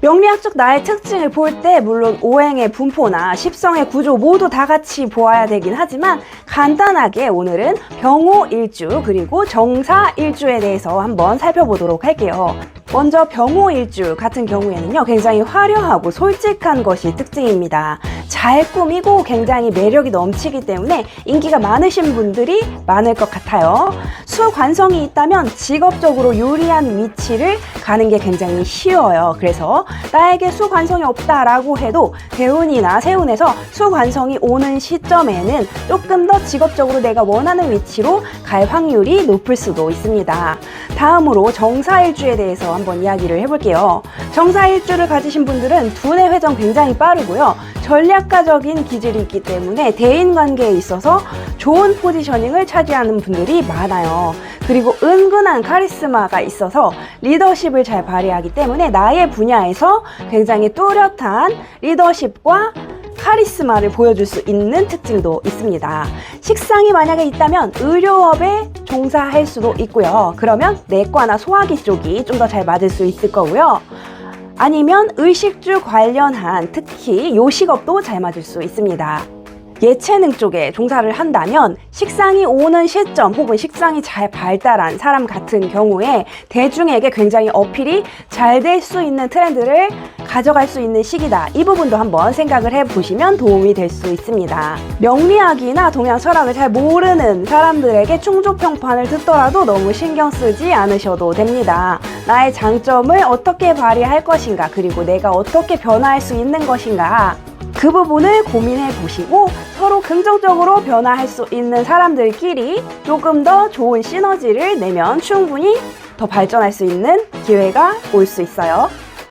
명리학적 나의 특징을 볼 때 물론 오행의 분포나 십성의 구조 모두 다 같이 보아야 되긴 하지만 간단하게 오늘은 병호 일주 그리고 정사 일주에 대해서 한번 살펴보도록 할게요. 먼저 병호 일주 같은 경우에는요 굉장히 화려하고 솔직한 것이 특징입니다. 잘 꾸미고 굉장히 매력이 넘치기 때문에 인기가 많으신 분들이 많을 것 같아요. 수관성이 있다면 직업적으로 유리한 위치를 가는 게 굉장히 쉬워요. 그래서 나에게 수관성이 없다라고 해도 대운이나 세운에서 수관성이 오는 시점에는 조금 더 직업적으로 내가 원하는 위치로 갈 확률이 높을 수도 있습니다. 다음으로 정사일주에 대해서 한번 이야기를 해볼게요. 정사일주를 가지신 분들은 두뇌 회전 굉장히 빠르고요. 전략가적인 기질이 있기 때문에 대인 관계에 있어서 좋은 포지셔닝을 차지하는 분들이 많아 요. 그리고 은근한 카리스마가 있어서 리더십을 잘 발휘하기 때문에 나의 분야에서 굉장히 뚜렷한 리더십과 카리스마를 보여줄 수 있는 특징도 있습니다. 식상이 만약에 있다면 의료업에 종사할 수도 있고요. 그러면 내과나 소화기 쪽이 좀 더 잘 맞을 수 있을 거고요. 아니면 의식주 관련한 특히 요식업도 잘 맞을 수 있습니다. 예체능 쪽에 종사를 한다면 식상이 오는 시점 혹은 식상이 잘 발달한 사람 같은 경우에 대중에게 굉장히 어필이 잘 될 수 있는 트렌드를 가져갈 수 있는 시기다. 이 부분도 한번 생각을 해 보시면 도움이 될 수 있습니다. 명리학이나 동양 철학을 잘 모르는 사람들에게 충조평판을 듣더라도 너무 신경 쓰지 않으셔도 됩니다. 나의 장점을 어떻게 발휘할 것인가, 그리고 내가 어떻게 변화할 수 있는 것인가, 그 부분을 고민해 보시고 서로 긍정적으로 변화할 수 있는 사람들끼리 조금 더 좋은 시너지를 내면 충분히 더 발전할 수 있는 기회가 올 수 있어요.